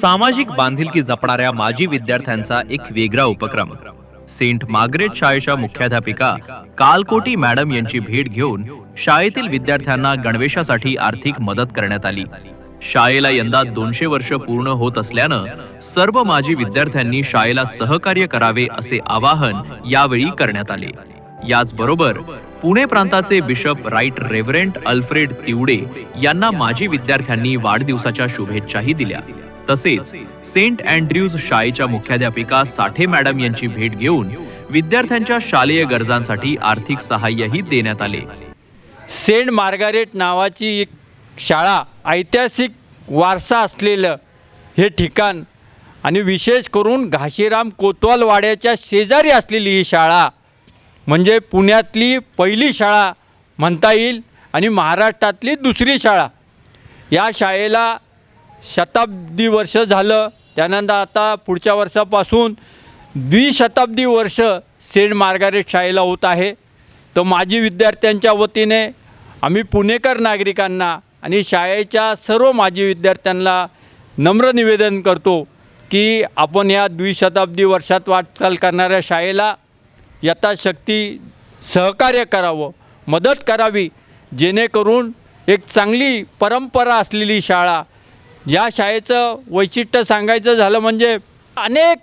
सामाजिक बांधिलकी जपणाऱ्या माजी विद्यार्थ्यांचा एक वेगळा उपक्रम. सेंट मार्ग्रेट शाळेच्या मुख्याध्यापिका कालकोटी मॅडम यांची भेट घेऊन शाळेतील विद्यार्थ्यांना गणवेशासाठी आर्थिक मदत करण्यात आली. शाळेला यंदा दोनशे वर्ष पूर्ण होत असल्यानं सर्व माजी विद्यार्थ्यांनी शाळेला सहकार्य करावे असे आवाहन यावेळी करण्यात आले. याचबरोबर पुणे प्रांताचे bishop right reverend Alfred Tiwade यांना माजी विद्यार्थ्यांनी वाढदिवसाच्या शुभेच्छाही दिल्या. तसेच सेंट अँड्र्यूज शाळेच्या मुख्याध्यापिका साठे मॅडम यांची भेट घेऊन विद्यार्थ्यांच्या शालेय गरजांसाठी आर्थिक सहाय्यही देण्यात आले. सेंट मार्गारेट नावाची एक शाळा ऐतिहासिक वारसा असलेलं हे ठिकाण आणि विशेष करून घाशीराम कोतवाल वाड्याच्या शेजारी असलेली ही शाळा म्हणजे पुण्यातली पहिली शाळा म्हणता येईल आणि महाराष्ट्रातली दुसरी शाळा. या शाळेला शताब्दी वर्ष झालं. त्यानंतर आता पुढच्या वर्षापासून द्विशताब्दी वर्ष सेंट मार्गारेट शाळेला होत आहे. तर माजी विद्यार्थ्यांच्या वतीने आम्ही पुणेकर नागरिकांना आणि शाळेच्या सर्व माजी विद्यार्थ्यांना नम्र निवेदन करतो की आपण या द्विशताब्दी वर्षात वाटचाल करणाऱ्या शाळेला यथाशक्ती सहकार्य करावं मदत करावी जेणेकरून एक चांगली परंपरा असलेली शाळा या शाळेचं वैशिष्ट्य सांगायचं झालं म्हणजे अनेक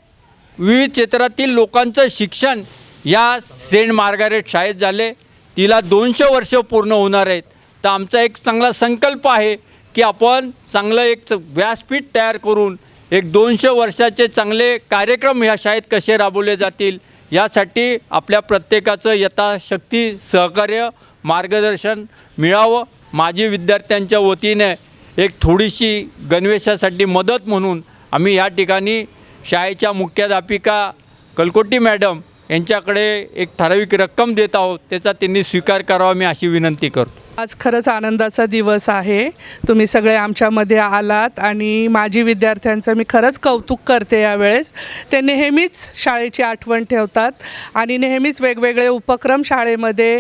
विविध क्षेत्रातील लोकांचं शिक्षण या सेंट मार्गारेट शाळेत झाले. तिला दोनशे वर्ष पूर्ण होणार आहेत. तर आमचा एक चांगला संकल्प आहे की आपण चांगलं एक व्यासपीठ तयार करून एक दोनशे वर्षाचे चांगले कार्यक्रम ह्या शाळेत कसे राबवले जातील यासाठी आपल्या प्रत्येकाचं यथाशक्ती सहकार्य मार्गदर्शन मिळावं. माजी विद्यार्थ्यांच्या वतीने एक थोडीशी गणवेशासाठी मदत म्हणून आम्ही या ठिकाणी शाळेच्या मुख्याध्यापिका कलकोटी मॅडम यांच्याकडे एक ठराविक रक्कम देत आहोत त्याचा त्यांनी स्वीकार करावा मी अशी विनंती करतो. आज खरंच आनंदाचा दिवस आहे. तुम्ही सगळे आमच्यामध्ये आलात आणि माजी विद्यार्थ्यांचं मी खरंच कौतुक करते यावेळेस. ते नेहमीच शाळेची आठवण ठेवतात आणि नेहमीच वेगवेगळे उपक्रम शाळेमध्ये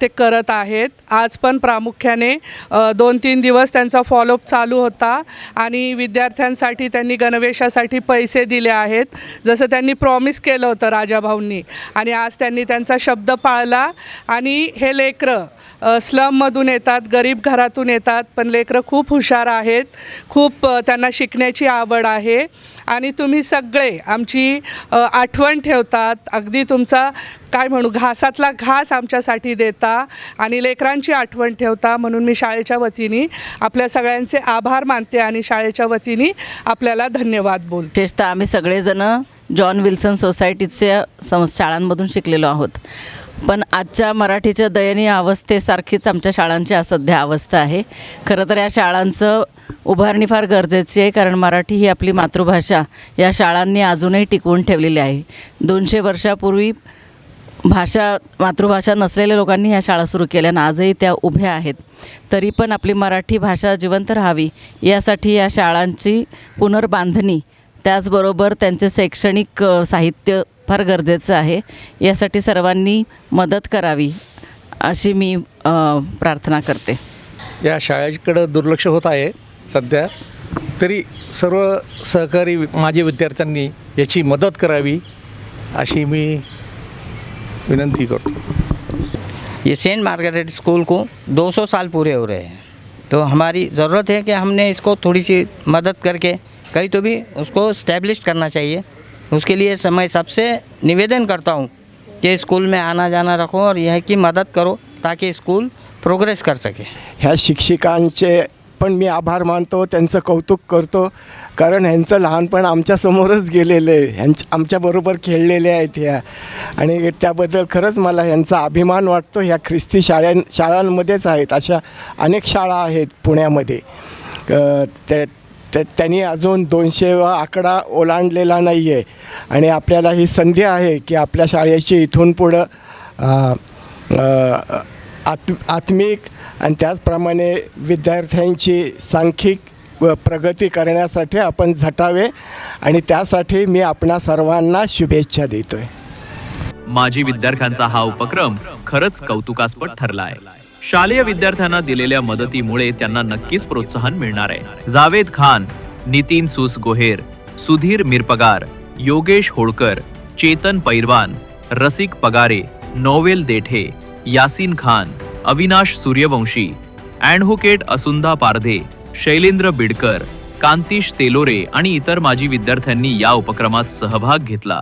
ते करत आहेत. आज पण प्रामुख्याने दोन तीन दिवस त्यांचा फॉलोअप चालू होता आणि विद्यार्थ्यांसाठी त्यांनी गणवेशासाठी पैसे दिले आहेत. जसं त्यांनी प्रॉमिस केलं होतं राजाभाऊंनी आणि आज त्यांनी त्यांचा शब्द पाळला आणि हे लेकरं स्लम स्लममधून येतात गरीब घरातून येतात पण लेकरं खूप हुशार आहेत खूप त्यांना शिकण्याची आवड आहे. आणि तुम्ही सगळे आमची आठवण ठेवतात. अगदी तुमचा काय म्हणू घासातला घास आमच्यासाठी देता आणि लेकरांची आठवण ठेवता. म्हणून मी शाळेच्या वतीने आपल्या सगळ्यांचे आभार मानते आणि शाळेच्या वतीने आपल्याला धन्यवाद बोलते. विशेषतः आम्ही सगळेजणं जॉन विल्सन सोसायटीच्या सं शाळांमधून शिकलेलो आहोत. पण आजच्या मराठीच्या दयनीय अवस्थेसारखीच आमच्या शाळांची सध्या अवस्था आहे. खरं तर या शाळांचं उभारणी फार गरजेची आहे कारण मराठी ही आपली मातृभाषा या शाळांनी अजूनही टिकवून ठेवलेली आहे. दोनशे वर्षापूर्वी भाषा मातृभाषा नसलेल्या लोकांनी ह्या शाळा सुरू केल्या आणि आजही त्या उभ्या आहेत. तरी पण आपली मराठी भाषा जिवंत राहावी यासाठी या शाळांची पुनर्बांधणी त्याचबरोबर त्यांचे शैक्षणिक साहित्य फार गरजेचं आहे. यासाठी सर्वांनी मदत करावी अशी मी प्रार्थना करते. या शाळेकडं दुर्लक्ष होत आहे सध्या. तरी सर्व सहकारी माझे विद्यार्थ्यांनी याची मदत करावी अशी मी विनंती करतो. ये सेंट मार्गरेट स्कूल को 200 साल पूरे हो रहे हैं। तो हमारी ज़रूरत है कि हमने इसको थोड़ी सी मदद करके कहीं तो भी उसको स्टैब्लिश करना चाहिए। उसके लिए मैं सबसे निवेदन करता हूँ कि स्कूल में आना जाना रखो और यह की मदद करो ताकि स्कूल प्रोग्रेस कर सके। ह्या शिक्षिकांचे पण मी आभार मानतो त्यांचं कौतुक करतो कारण ह्यांचं लहानपण आमच्यासमोरच गेलेलं आहे. ह्यांच्या आमच्याबरोबर खेळलेले आहेत ह्या. आणि त्याबद्दल खरंच मला ह्यांचा अभिमान वाटतो. ह्या ख्रिस्ती शाळां शाळांमध्येच आहेत. अशा अनेक शाळा आहेत पुण्यामध्ये. त्या तर त्यांनी अजून दोनशे आकडा ओलांडलेला नाही आहे आणि आपल्याला ही संधी आहे की आपल्या शाळेची इथून पुढं आत् आत्मिक आणि त्याचप्रमाणे विद्यार्थ्यांची सांख्यिक व प्रगती करण्यासाठी आपण झटावे आणि त्यासाठी मी आपणा सर्वांना शुभेच्छा देतो आहे माजी विद्यार्थ्यांचा हा उपक्रम खरंच कौतुकास्पद ठरला आहे शालेय विद्यार्थ्यांना दिलेल्या मदतीमुळे त्यांना नक्कीच प्रोत्साहन मिळणार आहे. जावेद खान नितीन सुस गोहेर सुधीर मिरपगार योगेश होळकर चेतन पैरवान रसिक पगारे नोवेल देठे यासीन खान अविनाश सूर्यवंशी अँडव्होकेट असुंदा पारधे शैलेंद्र बिडकर कांतिश तेलोरे आणि इतर माजी विद्यार्थ्यांनी या उपक्रमात सहभाग घेतला.